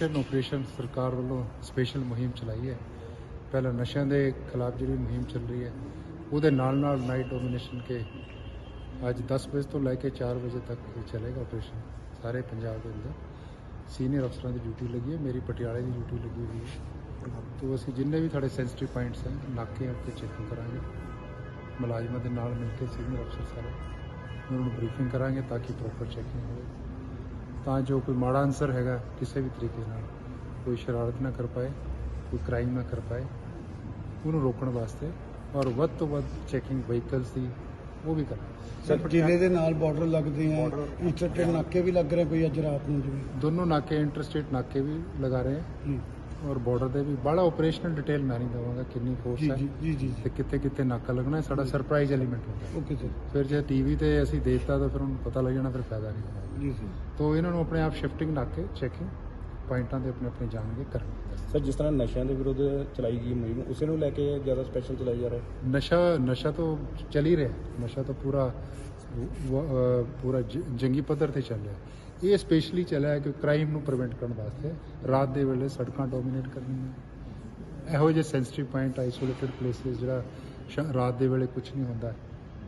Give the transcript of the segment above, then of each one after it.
Nation operation ਸਰਕਾਰ ਵੱਲੋਂ special ਮੁਹਿੰਮ ਚਲਾਈ ਹੈ। ਪਹਿਲਾਂ ਨਸ਼ਿਆਂ ਦੇ ਖਿਲਾਫ ਜਿਹੜੀ ਮੁਹਿੰਮ ਚੱਲ ਰਹੀ ਹੈ, ਉਹਦੇ ਨਾਲ ਨਾਲ ਨਾਈਟ ਡੋਮੀਨੇਸ਼ਨ ਕੇ ਅੱਜ 10 ਵਜੇ ਤੋਂ ਲੈ ਕੇ 4 ਵਜੇ ਤੱਕ ਇਹ ਚੱਲੇਗਾ ਆਪਰੇਸ਼ਨ ਸਾਰੇ ਪੰਜਾਬ ਦੇ ਅੰਦਰ। ਸੀਨੀਅਰ ਅਫਸਰਾਂ ਦੀ ਡਿਊਟੀ ਲੱਗੀ ਹੈ, ਮੇਰੀ ਪਟਿਆਲੇ ਦੀ ਡਿਊਟੀ ਲੱਗੀ ਹੋਈ ਹੈ। ਤੋਂ ਅਸੀਂ ਜਿੰਨੇ ਵੀ ਤੁਹਾਡੇ ਸੈਂਸਿਟਿਵ ਪੁਆਇੰਟਸ ਹਨ ਨਾਕੇ ਉੱਤੇ ਚੈਕਿੰਗ ਕਰਾਂਗੇ। ਮੁਲਾਜ਼ਮਾਂ ਦੇ ਨਾਲ ਮਿਲ ਕੇ ਸੀਨੀਅਰ ਅਫਸਰ ਸਾਰੇ, ਉਹਨਾਂ ਨੂੰ ਬਰੀਫਿੰਗ ਕਰਾਂਗੇ ਤਾਂ ਕਿ ਪ੍ਰੋਪਰ ਚੈਕਿੰਗ ਹੋਵੇ। ਤਾਂ ਜੋ ਕੋਈ ਮਾੜਾ ਅਨਸਰ ਹੈਗਾ ਕਿਸੇ ਵੀ ਤਰੀਕੇ ਨਾਲ ਕੋਈ ਸ਼ਰਾਰਤ ਨਾ ਕਰ ਪਾਏ ਕੋਈ ਕ੍ਰਾਈਮ ਨਾ ਕਰ ਪਾਏ ਉਹਨੂੰ ਰੋਕਣ ਵਾਸਤੇ ਔਰ ਵੱਧ ਤੋਂ ਵੱਧ ਚੈਕਿੰਗ ਵਹੀਕਲਸ ਦੀ ਉਹ ਵੀ ਕਰਾਂਗੇ। ਸਰ ਜ਼ਿਲ੍ਹੇ ਦੇ ਨਾਲ ਬਾਰਡਰ ਲੱਗਦੇ ਆ ਇੰਟਰਸਟੇਟ ਨਾਕੇ ਵੀ ਲੱਗ ਰਹੇ ਕੋਈ ਅੱਜ ਰਾਤ ਨੂੰ ਜਿਵੇਂ? ਦੋਨੋਂ ਨਾਕੇ ਇੰਟਰਸਟੇਟ ਨਾਕੇ ਵੀ ਲਗਾ ਰਹੇ ਹਾਂ। ਔਰ ਬਾਰਡਰ ਦੇ ਵੀ ਬੜਾ ਆਪਰੇਸ਼ਨਲ ਡਿਟੇਲ ਮੈਂ ਨਹੀਂ ਦਵਾਂਗਾ ਕਿੰਨੀ ਫੋਰਸ ਹੈ ਜੀ ਜੀ ਜੀ ਤੇ ਕਿੱਥੇ ਕਿੱਥੇ ਨਾਕਾ ਲੱਗਣਾ ਸਾਡਾ ਸਰਪ੍ਰਾਈਜ਼ ਐਲੀਮੈਂਟ ਹੁੰਦਾ ਓਕੇ ਸਰ ਫਿਰ ਜੇ ਟੀਵੀ ਤੇ ਅਸੀਂ ਦੇਖਤਾ ਤਾਂ ਫਿਰ ਉਹਨੂੰ ਪਤਾ ਲੱਗ ਜਾਣਾ ਫਿਰ ਫਾਇਦਾ ਨਹੀਂ ਹੋਣਾ ਜੀ ਸਰ ਤੋ ਇਹਨਾਂ ਨੂੰ ਆਪਣੇ ਆਪ ਸ਼ਿਫਟਿੰਗ ਨਾਕੇ ਚੈਕਿੰਗ ਪੁਆਇੰਟਾਂ ਦੇ ਆਪਣੇ ਆਪਣੇ ਜਾਣਗੇ ਕਰਨਗੇ ਸਰ ਜਿਸ ਤਰ੍ਹਾਂ ਨਸ਼ਿਆਂ ਦੇ ਵਿਰੁੱਧ ਚਲਾਈ ਗਈ ਮੁਹਿੰਮ ਉਸੇ ਨੂੰ ਲੈ ਕੇ ਜ਼ਿਆਦਾ ਸਪੈਸ਼ਲ ਚਲਾਈ ਜਾ ਰਿਹਾ ਹੈ? ਨਸ਼ਾ ਨਸ਼ਾ ਤਾਂ ਚੱਲ ਹੀ ਰਿਹਾ ਨਸ਼ਾ ਤਾਂ ਪੂਰਾ ਪੂਰਾ ਜੰਗੀ ਪੱਧਰ ਤੇ ਚੱਲ ਰਿਹਾ ਇਹ ਸਪੈਸ਼ਲੀ ਚੱਲਿਆ ਕਿ ਕ੍ਰਾਈਮ ਨੂੰ ਪ੍ਰੀਵੈਂਟ ਕਰਨ ਵਾਸਤੇ ਰਾਤ ਦੇ ਵੇਲੇ ਸੜਕਾਂ ਡੋਮੀਨੇਟ ਕਰਨੀਆਂ। ਇਹੋ ਜਿਹੇ ਸੈਂਸਿਟਿਵ ਪੁਆਇੰਟ ਆਈਸੋਲੇਟਡ ਪਲੇਸਿਸ ਜਿਹੜਾ ਸ਼- ਰਾਤ ਦੇ ਵੇਲੇ ਕੁਝ ਨਹੀਂ ਹੁੰਦਾ।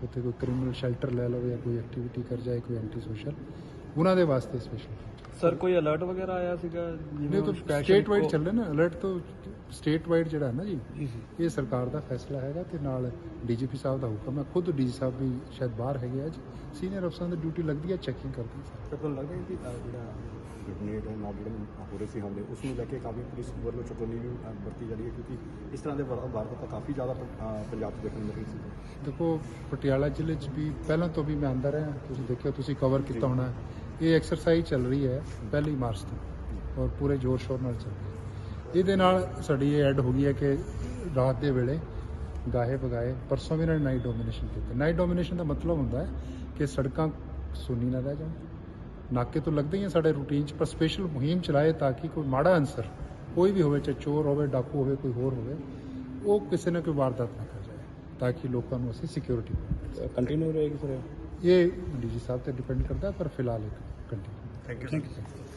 ਉੱਥੇ ਕੋਈ ਕ੍ਰਿਮੀਨਲ ਸ਼ੈਲਟਰ ਲੈ ਲਵੇ ਜਾਂ ਕੋਈ ਐਕਟੀਵਿਟੀ ਕਰ ਜਾਏ, ਕੋਈ ਐਂਟੀ ਸੋਸ਼ਲ ਉਹਨਾਂ ਦੇ ਵਾਸਤੇ ਸਪੈਸ਼ਲ ਸਰ ਕੋਈ ਅਲਰਟ ਵਗੈਰਾ ਆਇਆ ਸੀਗਾ ਨਹੀਂ ਤਾਂ ਸਟੇਟ ਵਾਈਡ ਚੱਲ ਰਿਹਾ ਨਾ? ਅਲਰਟ ਤੋਂ ਸਟੇਟ ਵਾਈਡ ਜਿਹੜਾ ਹੈ ਨਾ ਜੀ ਇਹ ਸਰਕਾਰ ਦਾ ਫੈਸਲਾ ਹੈਗਾ ਤੇ ਨਾਲ ਡੀਜੀਪੀ ਸਾਹਿਬ ਦਾ ਹੁਕਮ ਹੈ। ਖੁਦ ਡੀਜੀ ਸਾਹਿਬ ਵੀ ਸ਼ਾਇਦ ਬਾਹਰ ਹੈਗੇ ਅੱਜ ਸੀਨੀਅਰ ਅਫਸਰਾਂ ਦੀ ਡਿਊਟੀ ਲੱਗਦੀ ਹੈ ਚੈਕਿੰਗ ਕਰਦੇ ਸਾਰੇ। ਤਾਂ ਤੁਹਾਨੂੰ ਲੱਗਦਾ ਹੈ ਕਿ ਜਿਹੜਾ ਗ੍ਰੇਨੇਡ ਨਾਲ ਜਿਹੜੇ ਹੋ ਰਹੇ ਸੀ ਹਮਲੇ ਉਸ ਨੂੰ ਲੈ ਕੇ ਕਾਫੀ ਪੁਲਿਸ ਵੱਲੋਂ ਚੁਕੰਨੀ ਵੀ ਵਰਤੀ ਜਾ ਰਹੀ ਹੈ ਕਿਉਂਕਿ ਇਸ ਤਰ੍ਹਾਂ ਦੇ ਵਾਰ- ਵਾਰਦਾਤਾਂ ਕਾਫੀ ਜ਼ਿਆਦਾ ਪੰਜਾਬ 'ਚ ਦੇਖਣ ਨੂੰ ਮਿਲ ਰਹੀ ਸੀ। ਦੇਖੋ ਪਟਿਆਲਾ ਜ਼ਿਲ੍ਹੇ 'ਚ ਵੀ ਪਹਿਲਾਂ ਤੋਂ ਵੀ ਮੈਂ ਆਂਦਾ ਰਿਹਾ। ਤੁਸੀਂ ਦੇਖਿਓ ਤੁਸੀਂ ਕਵਰ ਕੀਤਾ ਹੋਣਾ। ਹੈ। ਇਹ ਐਕਸਰਸਾਈਜ਼ ਚੱਲ ਰਹੀ ਹੈ ਪਹਿਲੀ ਮਾਰਚ ਤੋਂ ਔਰ ਪੂਰੇ ਜ਼ੋਰ ਸ਼ੋਰ ਨਾਲ ਚੱਲ ਰਹੀ ਹੈ। ਇਹਦੇ ਨਾਲ ਸਾਡੀ ਇਹ ਐਡ ਹੋ ਗਈ ਹੈ ਕਿ ਰਾਤ ਦੇ ਵੇਲੇ ਗਾਹੇ ਬਗਾਏ ਪਰਸੋਂ ਵੀ ਇਹਨਾਂ ਨੇ ਨਾਈਟ ਡੋਮੀਨੇਸ਼ਨ ਕੀਤਾ। ਨਾਈਟ ਡੋਮੀਨੇਸ਼ਨ ਦਾ ਮਤਲਬ ਹੁੰਦਾ ਹੈ ਕਿ ਸੜਕਾਂ ਸੁੰਨੀ ਨਾ ਰਹਿ ਜਾਣ। ਨਾਕੇ ਤੋਂ ਲੱਗਦੇ ਹੀ ਆ ਸਾਡੇ ਰੂਟੀਨ 'ਚ, ਪਰ ਸਪੈਸ਼ਲ ਮੁਹਿੰਮ ਚਲਾਏ ਤਾਂ ਕਿ ਕੋਈ ਮਾੜਾ ਅਨਸਰ ਕੋਈ ਵੀ ਹੋਵੇ, ਚਾਹੇ ਚੋਰ ਹੋਵੇ, ਡਾਕੂ ਹੋਵੇ, ਕੋਈ ਹੋਰ ਹੋਵੇ, ਉਹ ਕਿਸੇ ਨਾ ਕੋਈ ਵਾਰਦਾਤ ਨਾ ਕਰ ਜਾਏ, ਤਾਂ ਕਿ ਲੋਕਾਂ ਨੂੰ ਅਸੀਂ ਸਿਕਿਉਰਿਟੀ ਕੰਟੀਨਿਊ ਰਹੇਗੀ ਸਰ ਇਹ ਡੀਜੀ ਸਾਹਿਬ ਤੇ ਡਿਪੈਂਡ ਕਰਦਾ ਪਰ ਫਿਲਹਾਲ ਇੱਕ ਕੰਟੀਨਿਊ ਥੈਂਕ ਥੈਂਕ ਯੂ